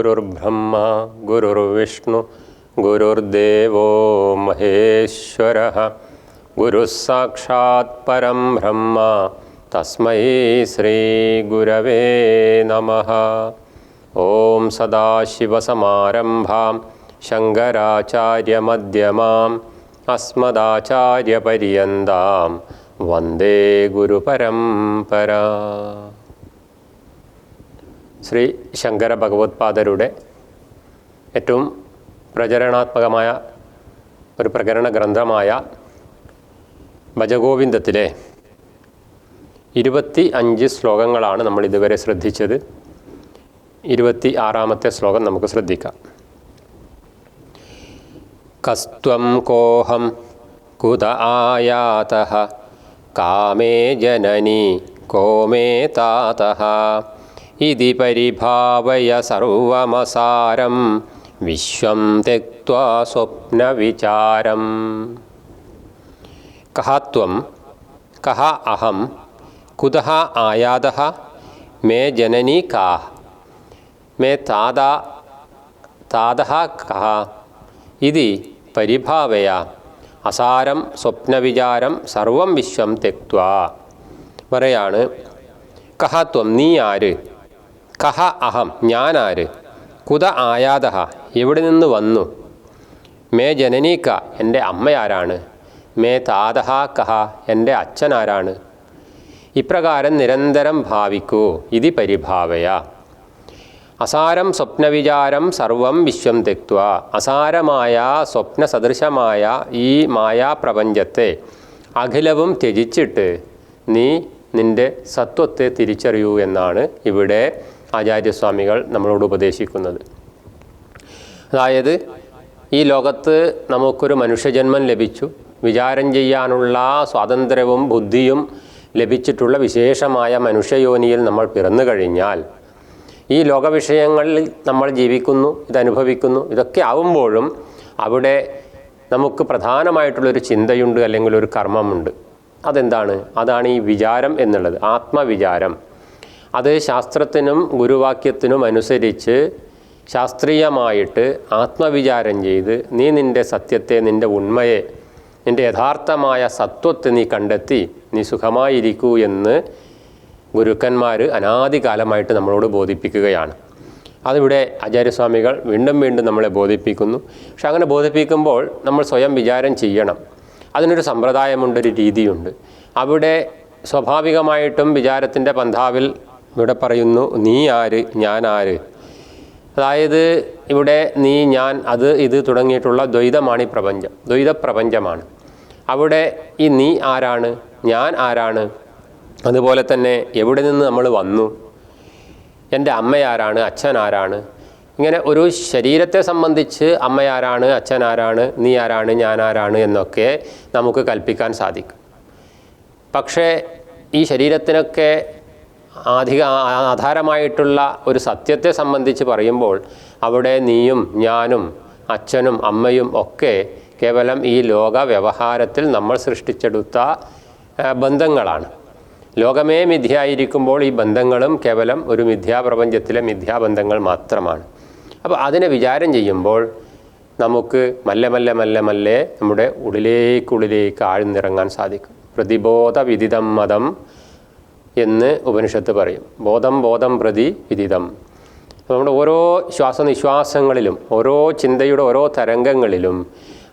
गुरुर्ब्रह्मा गुरुर्विष्णु गुरुर्देवो महेश्वरः। गुरुस्साक्षात् परं ब्रह्म तस्मै श्रीगुरवे नमः। ॐ सदाशिवसमारम्भां शङ्कराचार्यमध्यमाम् अस्मदाचार्यपर्यन्तां वन्दे गुरुपरम्परा। ശ്രീ ശങ്കര ഭഗവത്പാദരുടെ ഏറ്റവും പ്രചരണാത്മകമായ ഒരു പ്രകരണ ഗ്രന്ഥമായ ഭജഗോവിന്ദത്തിലെ ഇരുപത്തി അഞ്ച് ശ്ലോകങ്ങളാണ് നമ്മൾ ഇതുവരെ ശ്രദ്ധിച്ചത്. ഇരുപത്തി ആറാമത്തെ ശ്ലോകം നമുക്ക് ശ്രദ്ധിക്കാം. കസ്ത്വം കോഹം കുത ആയാത കാമേ ജനനി കോമേ താത. ഇതി പരിഭാവയ സർവമസാരം വിശ്വം തെക്വാ സ്വപ്നവിചാരം കഹ ത്വം കഹ അഹം കുതഃ ആയാത മേ ജനനി കാ മേ താത താത കഹ ഇതി പരിഭാവയ അസാരം സ്വപ്നവിചാരം സർവം വിശ്വം തെക്വ പറയാണ് കഹ ത്വം നീ ആര് കഹ അഹം ഞാനാര്? കുത ആയാതഹ എവിടെ നിന്ന് വന്നു? മേ ജനനീക്ക എന്റെ അമ്മയാരാണ്? മേ താതഹ കഹ എന്റെ അച്ഛനാരാണ്? ഇപ്രകാരം നിരന്തരം ഭാവിക്കൂ ഇതി പരിഭാവയ. അസാരം സ്വപ്നവിചാരം സർവം വിശ്വം തെക്വ. അസാരമായ സ്വപ്നസദൃശമായ ഈ മായാപ്രപഞ്ചത്തെ അഖിലവും ത്യജിച്ചിട്ട് നീ നിന്റെ സത്വത്തെ തിരിച്ചറിയൂ എന്നാണ് ഇവിടെ ആചാര്യസ്വാമികൾ നമ്മളോട് ഉപദേശിക്കുന്നത്. അതായത് ഈ ലോകത്ത് നമുക്കൊരു മനുഷ്യജന്മം ലഭിച്ചു. വിചാരം ചെയ്യാനുള്ള സ്വാതന്ത്ര്യവും ബുദ്ധിയും ലഭിച്ചിട്ടുള്ള വിശേഷമായ മനുഷ്യയോനിയിൽ നമ്മൾ പിറന്നു കഴിഞ്ഞാൽ ഈ ലോകവിഷയങ്ങളിൽ നമ്മൾ ജീവിക്കുന്നു ഇതനുഭവിക്കുന്നു ഇതൊക്കെ ആവുമ്പോഴും അവിടെ നമുക്ക് പ്രധാനമായിട്ടുള്ളൊരു ചിന്തയുണ്ട് അല്ലെങ്കിൽ ഒരു കർമ്മമുണ്ട്. അതെന്താണ്? അതാണ് ഈ വിചാരം എന്നുള്ളത്. ആത്മവിചാരം. അത് ശാസ്ത്രത്തിനും ഗുരുവാക്യത്തിനും അനുസരിച്ച് ശാസ്ത്രീയമായിട്ട് ആത്മവിചാരം ചെയ്ത് നീ നിന്റെ സത്യത്തെ നിന്റെ ഉണ്മയെ നിന്റെ യഥാർത്ഥമായ സത്വത്തെ നീ കണ്ടെത്തി നീ സുഖമായിരിക്കൂ എന്ന് ഗുരുക്കന്മാർ അനാദികാലമായിട്ട് നമ്മളോട് ബോധിപ്പിക്കുകയാണ്. അതിവിടെ ആചാര്യസ്വാമികൾ വീണ്ടും വീണ്ടും നമ്മളെ ബോധിപ്പിക്കുന്നു. പക്ഷെ അങ്ങനെ ബോധിപ്പിക്കുമ്പോൾ നമ്മൾ സ്വയം വിചാരം ചെയ്യണം. അതിനൊരു സമ്പ്രദായമുണ്ട് ഒരു രീതിയുണ്ട്. അവിടെ സ്വാഭാവികമായിട്ടും വിചാരത്തിന്റെ പന്ഥാവിൽ ഇവിടെ പറയുന്നു നീ ആര്? ഞാൻ ആര്? അതായത് ഇവിടെ നീ ഞാൻ അത് ഇത് തുടങ്ങിയിട്ടുള്ള ദ്വൈതമാണ് ഈ പ്രപഞ്ചം. ദ്വൈത പ്രപഞ്ചമാണ് അവിടെ ഈ നീ ആരാണ്? ഞാൻ ആരാണ്? അതുപോലെ തന്നെ എവിടെ നിന്ന് നമ്മൾ വന്നു? എന്റെ അമ്മയാരാണ് അച്ഛൻ ആരാണ്? ഇങ്ങനെ ഒരു ശരീരത്തെ സംബന്ധിച്ച് അമ്മയാരാണ് അച്ഛൻ ആരാണ്? നീ ആരാണ്? ഞാൻ ആരാണ്? എന്നൊക്കെ നമുക്ക് കൽപ്പിക്കാൻ സാധിക്കും. പക്ഷേ ഈ ശരീരത്തിനൊക്കെ അധിക ആധാരമായിട്ടുള്ള ഒരു സത്യത്തെ സംബന്ധിച്ച് പറയുമ്പോൾ അവിടെ നീയും ഞാനും അച്ഛനും അമ്മയും ഒക്കെ കേവലം ഈ ലോക വ്യവഹാരത്തിൽ നമ്മൾ സൃഷ്ടിച്ചെടുത്ത ബന്ധങ്ങളാണ്. ലോകമേ മിഥ്യയായിരിക്കുമ്പോൾ ഈ ബന്ധങ്ങളും കേവലം ഒരു മിഥ്യാപ്രപഞ്ചത്തിലെ മിഥ്യാബന്ധങ്ങൾ മാത്രമാണ്. അപ്പോൾ അതിനെ വിചാരം ചെയ്യുമ്പോൾ നമുക്ക് മല്ലെ മല്ലെ മല്ലെ മല്ലെ നമ്മുടെ ഉള്ളിലേക്കുള്ളിലേക്ക് ആഴ്ന്നിറങ്ങാൻ സാധിക്കും. പ്രതിബോധ വിദിതം മതം എന്ന് ഉപനിഷത്ത് പറയും. ബോധം ബോധം പ്രതി വിദിതം. നമ്മുടെ ഓരോ ശ്വാസനിശ്വാസങ്ങളിലും ഓരോ ചിന്തയുടെ ഓരോ തരംഗങ്ങളിലും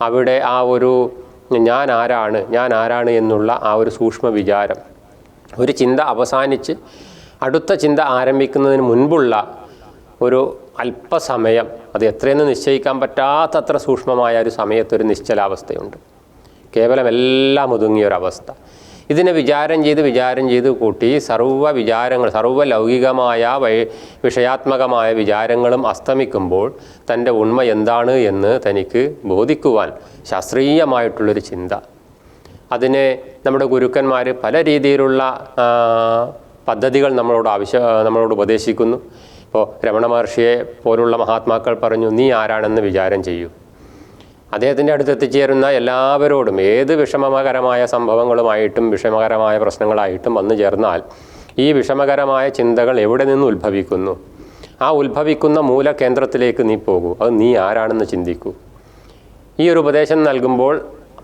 അവിടെ ആ ഒരു ഞാൻ ആരാണ് ഞാൻ ആരാണ് എന്നുള്ള ആ ഒരു സൂക്ഷ്മ വിചാരം ഒരു ചിന്ത അവസാനിച്ച് അടുത്ത ചിന്ത ആരംഭിക്കുന്നതിന് മുൻപുള്ള ഒരു അല്പസമയം അത് എത്രയെന്ന് നിശ്ചയിക്കാൻ പറ്റാത്തത്ര സൂക്ഷ്മമായ ഒരു സമയത്തൊരു നിശ്ചലാവസ്ഥയുണ്ട്. കേവലം എല്ലാം ഒതുങ്ങിയ ഒരവസ്ഥ. ഇതിനെ വിചാരം ചെയ്ത് വിചാരം ചെയ്ത് കൂട്ടി സർവ വിചാരങ്ങൾ സർവ ലൗകികമായ വൈ വിഷയാത്മകമായ വിചാരങ്ങളും അസ്തമിക്കുമ്പോൾ തന്റെ ഉണ്മ എന്താണ് എന്ന് തനിക്ക് ബോധിക്കുവാൻ ശാസ്ത്രീയമായിട്ടുള്ളൊരു ചിന്ത. അതിനെ നമ്മുടെ ഗുരുക്കന്മാർ പല രീതിയിലുള്ള പദ്ധതികൾ നമ്മളോട് ആവശ്യ നമ്മളോട് ഉപദേശിക്കുന്നു. ഇപ്പോൾ രമണ മഹർഷിയെ പോലുള്ള മഹാത്മാക്കൾ പറഞ്ഞു നീ ആരാണെന്ന് വിചാരം ചെയ്യൂ. അദ്ദേഹത്തിന്റെ അടുത്ത് എത്തിച്ചേരുന്ന എല്ലാവരോടും ഏത് വിഷമകരമായ സംഭവങ്ങളുമായിട്ടും വിഷമകരമായ പ്രശ്നങ്ങളായിട്ടും വന്നു ചേർന്നാൽ ഈ വിഷമകരമായ ചിന്തകൾ എവിടെ നിന്ന് ഉത്ഭവിക്കുന്നു? ആ ഉത്ഭവിക്കുന്ന മൂലകേന്ദ്രത്തിലേക്ക് നീ പോകൂ. അത് നീ ആരാണെന്ന് ചിന്തിക്കൂ. ഈ ഒരു ഉപദേശം നൽകുമ്പോൾ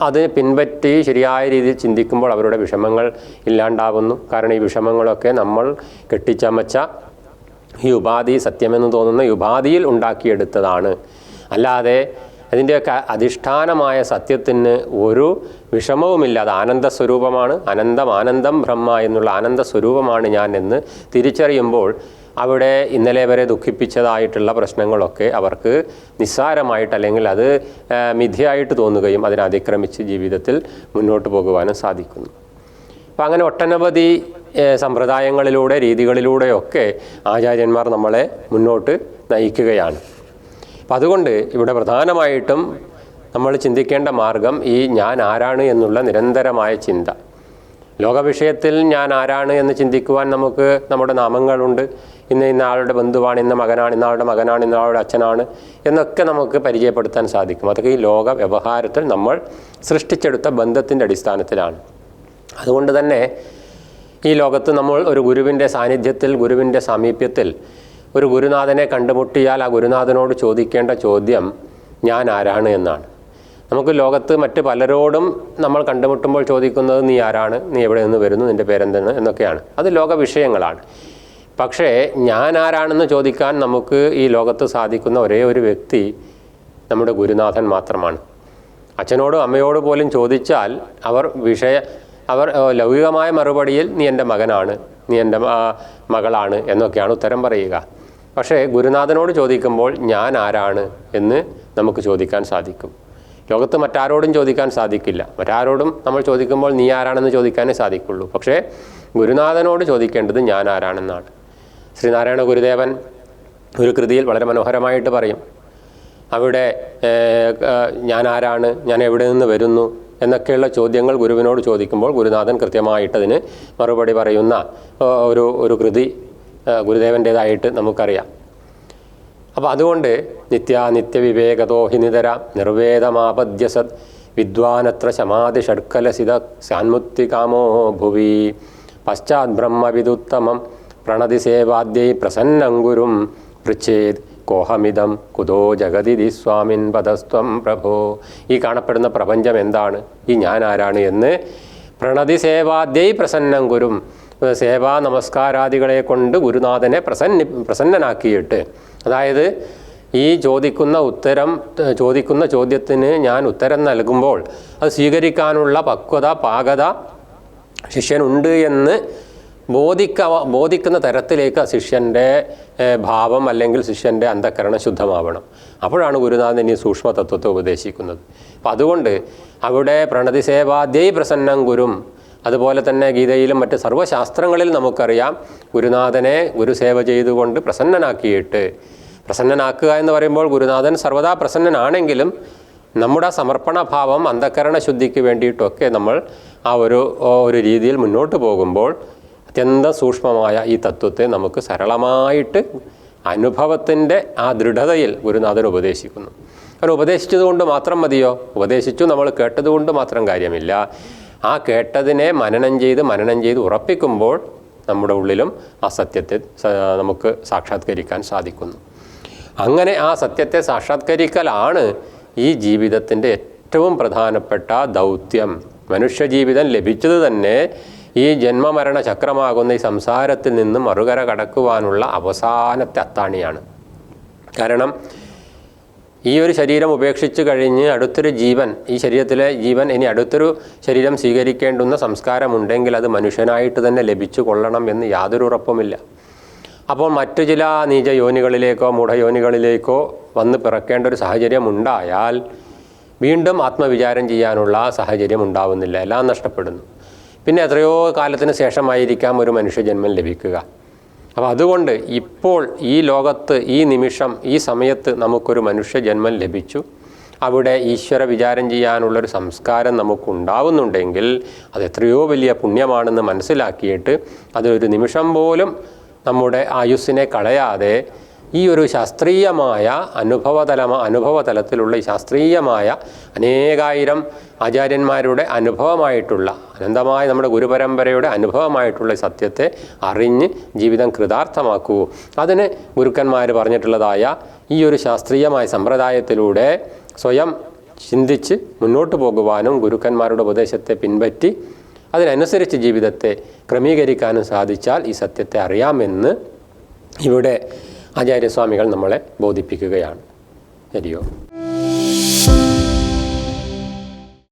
അത് പിൻപറ്റി ശരിയായ രീതിയിൽ ചിന്തിക്കുമ്പോൾ അവരുടെ വിഷമങ്ങൾ ഇല്ലാണ്ടാവുന്നു. കാരണം ഈ വിഷമങ്ങളൊക്കെ നമ്മൾ കെട്ടിച്ചമച്ച ഈ ഉപാധി സത്യമെന്ന് തോന്നുന്ന ഉപാധിയിൽ ഉണ്ടാക്കിയെടുത്തതാണ്. അല്ലാതെ അതിന്റെയൊക്കെ അധിഷ്ഠാനമായ സത്യത്തിന് ഒരു വിഷമവുമില്ല. അത് ആനന്ദ സ്വരൂപമാണ് അനന്തം ആനന്ദം ബ്രഹ്മ എന്നുള്ള ആനന്ദ സ്വരൂപമാണ് ഞാൻ എന്ന് തിരിച്ചറിയുമ്പോൾ അവിടെ ഇന്നലെ വരെ ദുഃഖിപ്പിച്ചതായിട്ടുള്ള പ്രശ്നങ്ങളൊക്കെ അവർക്ക് നിസ്സാരമായിട്ട് അല്ലെങ്കിൽ അത് മിഥ്യയായിട്ട് തോന്നുകയും അതിനെ അതിക്രമിച്ച് ജീവിതത്തിൽ മുന്നോട്ട് പോകുവാനും സാധിക്കുന്നു. അപ്പം അങ്ങനെ ഒട്ടനവധി സമ്പ്രദായങ്ങളിലൂടെ രീതികളിലൂടെയൊക്കെ ആചാര്യന്മാർ നമ്മളെ മുന്നോട്ട് നയിക്കുകയാണ്. അപ്പം അതുകൊണ്ട് ഇവിടെ പ്രധാനമായിട്ടും നമ്മൾ ചിന്തിക്കേണ്ട മാർഗം ഈ ഞാൻ ആരാണ് എന്നുള്ള നിരന്തരമായ ചിന്ത. ലോകവിഷയത്തിൽ ഞാൻ ആരാണ് എന്ന് ചിന്തിക്കുവാൻ നമുക്ക് നമ്മുടെ നാമങ്ങളുണ്ട്. ഇന്ന് ഇന്ന ആളുടെ ബന്ധുവാണ് ഇന്ന മകനാണ് ഇന്നാളുടെ മകനാണ് ഇന്നാളുടെ അച്ഛനാണ് എന്നൊക്കെ നമുക്ക് പരിചയപ്പെടുത്താൻ സാധിക്കും. അതൊക്കെ ഈ ലോക വ്യവഹാരത്തിൽ നമ്മൾ സൃഷ്ടിച്ചെടുത്ത ബന്ധത്തിന്റെ അടിസ്ഥാനത്തിലാണ്. അതുകൊണ്ട് തന്നെ ഈ ലോകത്ത് നമ്മൾ ഒരു ഗുരുവിന്റെ സാന്നിധ്യത്തിൽ ഗുരുവിന്റെ സാമീപ്യത്തിൽ ഒരു ഗുരുനാഥനെ കണ്ടുമുട്ടിയാൽ ആ ഗുരുനാഥനോട് ചോദിക്കേണ്ട ചോദ്യം ഞാൻ ആരാണ് എന്നാണ്. നമുക്ക് ലോകത്ത് മറ്റ് പലരോടും നമ്മൾ കണ്ടുമുട്ടുമ്പോൾ ചോദിക്കുന്നത് നീ ആരാണ്? നീ എവിടെ നിന്ന് വരുന്നു? നിന്റെ പേരെന്താണ്? എന്നൊക്കെയാണ്. അത് ലോക വിഷയങ്ങളാണ്. പക്ഷേ ഞാൻ ആരാണെന്ന് ചോദിക്കാൻ നമുക്ക് ഈ ലോകത്ത് സാധിക്കുന്ന ഒരേ ഒരു വ്യക്തി നമ്മുടെ ഗുരുനാഥൻ മാത്രമാണ്. അച്ഛനോടും അമ്മയോട് പോലും ചോദിച്ചാൽ അവർ വിഷയ അവർ ലൗകികമായ മറുപടിയിൽ നീ എന്റെ മകനാണ് നീ എന്റെ മകളാണ് എന്നൊക്കെയാണ് ഉത്തരം പറയുക. പക്ഷേ ഗുരുനാഥനോട് ചോദിക്കുമ്പോൾ ഞാൻ ആരാണ് എന്ന് നമുക്ക് ചോദിക്കാൻ സാധിക്കും. ലോകത്ത് മറ്റാരോടും ചോദിക്കാൻ സാധിക്കില്ല. മറ്റാരോടും നമ്മൾ ചോദിക്കുമ്പോൾ നീ ആരാണെന്ന് ചോദിക്കാനേ സാധിക്കുള്ളൂ. പക്ഷേ ഗുരുനാഥനോട് ചോദിക്കേണ്ടത് ഞാൻ ആരാണെന്നാണ്. ശ്രീനാരായണ ഗുരുദേവൻ ഒരു കൃതിയിൽ വളരെ മനോഹരമായിട്ട് പറയും. അവിടെ ഞാൻ ആരാണ് ഞാൻ എവിടെ നിന്ന് വരുന്നു എന്നൊക്കെയുള്ള ചോദ്യങ്ങൾ ഗുരുവിനോട് ചോദിക്കുമ്പോൾ ഗുരുനാഥൻ കൃത്യമായിട്ടതിന് മറുപടി പറയുന്ന ഒരു ഒരു കൃതി ഗുരുദേവന്റേതായിട്ട് നമുക്കറിയാം. അപ്പോൾ അതുകൊണ്ട് നിത്യാനിത്യ വിവേകതോ ഹി നിതര നിർവേദമാപദ്യ സത് വിദ്വാനത്ര ശമാതി ഷഡ്കലസിത സാൻമുക്തികാമോ ഭുവി. പശ്ചാത് ബ്രഹ്മവിദുത്തമം പ്രണതി സേവാദ്യൈ പ്രസന്നം ഗുരും പൃച്ഛേത് കോഹമിതം കുതോ ജഗതിരി സ്വാമിൻ പദസ്ത്വം പ്രഭോ. ഈ കാണപ്പെടുന്ന പ്രപഞ്ചം എന്താണ്? ഈ ഞാൻ ആരാണ് എന്ന് പ്രണതി സേവാദ്യൈ പ്രസന്നം ഗുരും സേവാ നമസ്കാരാദികളെ കൊണ്ട് ഗുരുനാഥനെ പ്രസന്നി പ്രസന്നനാക്കിയിട്ട്. അതായത് ഈ ചോദിക്കുന്ന ഉത്തരം ചോദിക്കുന്ന ചോദ്യത്തിന് ഞാൻ ഉത്തരം നൽകുമ്പോൾ അത് സ്വീകരിക്കാനുള്ള പക്വത പാകത ശിഷ്യനുണ്ട് എന്ന് ബോധിക്ക ബോധിക്കുന്ന തരത്തിലേക്ക് ശിഷ്യന്റെ ഭാവം അല്ലെങ്കിൽ ശിഷ്യന്റെ അന്ധക്കരണം ശുദ്ധമാവണം. അപ്പോഴാണ് ഗുരുനാഥൻ ഈ സൂക്ഷ്മതത്വത്തെ ഉപദേശിക്കുന്നത്. അപ്പം അതുകൊണ്ട് അവിടെ പ്രണതിസേവാദ്യൈ പ്രസന്നം ഗുരും അതുപോലെ തന്നെ ഗീതയിലും മറ്റ് സർവശാസ്ത്രങ്ങളിൽ നമുക്കറിയാം ഗുരുനാഥനെ ഗുരുസേവ ചെയ്തുകൊണ്ട് പ്രസന്നനാക്കിയിട്ട്. പ്രസന്നനാക്കുക എന്ന് പറയുമ്പോൾ ഗുരുനാഥൻ സർവദാ പ്രസന്നനാണെങ്കിലും നമ്മുടെ സമർപ്പണ ഭാവം അന്ധക്കരണ ശുദ്ധിക്ക് വേണ്ടിയിട്ടൊക്കെ നമ്മൾ ആ ഒരു ഒരു രീതിയിൽ മുന്നോട്ട് പോകുമ്പോൾ അത്യന്ത സൂക്ഷ്മമായ ഈ തത്വത്തെ നമുക്ക് സരളമായിട്ട് അനുഭവത്തിന്റെ ആ ദൃഢതയിൽ ഗുരുനാഥൻ ഉപദേശിക്കുന്നു. അവൻ ഉപദേശിച്ചതുകൊണ്ട് മാത്രം മതിയോ? ഉപദേശിച്ചു നമ്മൾ കേട്ടതുകൊണ്ട് മാത്രം കാര്യമില്ല. ആ കേട്ടതിനെ മനനം ചെയ്ത് മനനം ചെയ്ത് ഉറപ്പിക്കുമ്പോൾ നമ്മുടെ ഉള്ളിലും ആ സത്യത്തെ നമുക്ക് സാക്ഷാത്കരിക്കാൻ സാധിക്കുന്നു. അങ്ങനെ ആ സത്യത്തെ സാക്ഷാത്കരിക്കലാണ് ഈ ജീവിതത്തിന്റെ ഏറ്റവും പ്രധാനപ്പെട്ട ദൗത്യം. മനുഷ്യജീവിതം ലഭിച്ചത് തന്നെ ഈ ജന്മമരണ ചക്രമാകുന്ന ഈ സംസാരത്തിൽ നിന്ന് മറുകര കടക്കുവാനുള്ള അവസാനത്തെ അത്താണിയാണ്. കാരണം ഈ ഒരു ശരീരം ഉപേക്ഷിച്ച് കഴിഞ്ഞ് അടുത്തൊരു ജീവൻ ഈ ശരീരത്തിലെ ജീവൻ ഇനി അടുത്തൊരു ശരീരം സ്വീകരിക്കേണ്ടുന്ന സംസ്കാരമുണ്ടെങ്കിൽ അത് മനുഷ്യനായിട്ട് തന്നെ ലഭിച്ചു കൊള്ളണം എന്ന് യാതൊരു ഉറപ്പുമില്ല. അപ്പോൾ മറ്റു ചില നീചയോനികളിലേക്കോ മൂഢയോനികളിലേക്കോ വന്ന് പിറക്കേണ്ട ഒരു സാഹചര്യം ഉണ്ടായാൽ വീണ്ടും ആത്മവിചാരം ചെയ്യാനുള്ള സാഹചര്യം ഉണ്ടാവുന്നില്ല. എല്ലാം നഷ്ടപ്പെടുന്നു. പിന്നെ എത്രയോ കാലത്തിന് ശേഷമായിരിക്കാം ഒരു മനുഷ്യജന്മം ലഭിക്കുക. അപ്പോൾ അതുകൊണ്ട് ഇപ്പോൾ ഈ ലോകത്ത് ഈ നിമിഷം ഈ സമയത്ത് നമുക്കൊരു മനുഷ്യ ജന്മം ലഭിച്ചു. അവിടെ ഈശ്വര വിചാരം ചെയ്യാനുള്ളൊരു സംസ്കാരം നമുക്കുണ്ടാവുന്നുണ്ടെങ്കിൽ അത് എത്രയോ വലിയ പുണ്യമാണെന്ന് മനസ്സിലാക്കിയിട്ട് അതൊരു നിമിഷം പോലും നമ്മുടെ ആയുസ്സിനെ കളയാതെ ഈ ഒരു ശാസ്ത്രീയമായ അനുഭവതല അനുഭവതലത്തിലുള്ള ഈ ശാസ്ത്രീയമായ അനേകായിരം ആചാര്യന്മാരുടെ അനുഭവമായിട്ടുള്ള അനന്തമായ നമ്മുടെ ഗുരുപരമ്പരയുടെ അനുഭവമായിട്ടുള്ള സത്യത്തെ അറിഞ്ഞ് ജീവിതം കൃതാർത്ഥമാക്കൂ. അതിന് ഗുരുക്കന്മാർ പറഞ്ഞിട്ടുള്ളതായ ഈ ഒരു ശാസ്ത്രീയമായ സമ്പ്രദായത്തിലൂടെ സ്വയം ചിന്തിച്ച് മുന്നോട്ട് പോകുവാനും ഗുരുക്കന്മാരുടെ ഉപദേശത്തെ പിൻപറ്റി അതിനനുസരിച്ച് ജീവിതത്തെ ക്രമീകരിക്കാനും സാധിച്ചാൽ ഈ സത്യത്തെ അറിയാമെന്ന് ഇവിടെ ആചാര്യസ്വാമികൾ നമ്മളെ ബോധിപ്പിക്കുകയാണ്. ശരിയോ